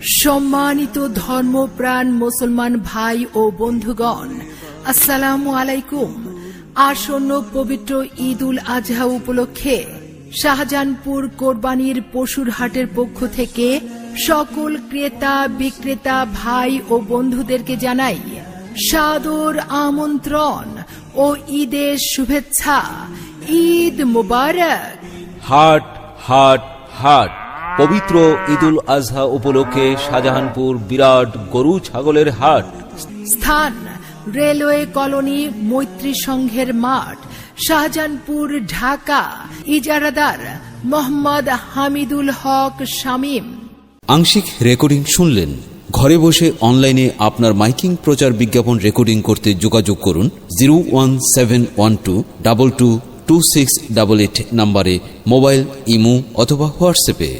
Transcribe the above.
সম্মানিত ধর্মপ্রাণ মুসলমান ভাই ও বন্ধুগণ, আসসালামু আলাইকুম। আসন্ন পবিত্র ঈদ উল আজহা উপলক্ষে শাহজাহানপুর কোরবানির পশুর হাটের পক্ষ থেকে সকল ক্রেতা, বিক্রেতা, ভাই ও বন্ধুদেরকে জানাই সাদর আমন্ত্রণ ও ঈদের শুভেচ্ছা। ঈদ মুবারক। হাট হাট হাট। পবিত্র ঈদুল আজহা উপলক্ষে শাহজাহানপুর বিরাট গরু ছাগলের হাট। স্থান রেলওয়ে কলোনি মৈত্রী সংঘের মাঠ শাহজাহানপুর ঢাকা ইজারাদার মোহাম্মদ হামিদুল হক শামীম। আংশিক রেকর্ডিং শুনলেন। ঘরে বসে অনলাইনে আপনার মাইকিং প্রচার বিজ্ঞাপন রেকর্ডিং করতে যোগাযোগ করুন zero one seven one two double two two six double eight নাম্বারে মোবাইল ইমো অথবা হোয়াটসঅ্যাপে।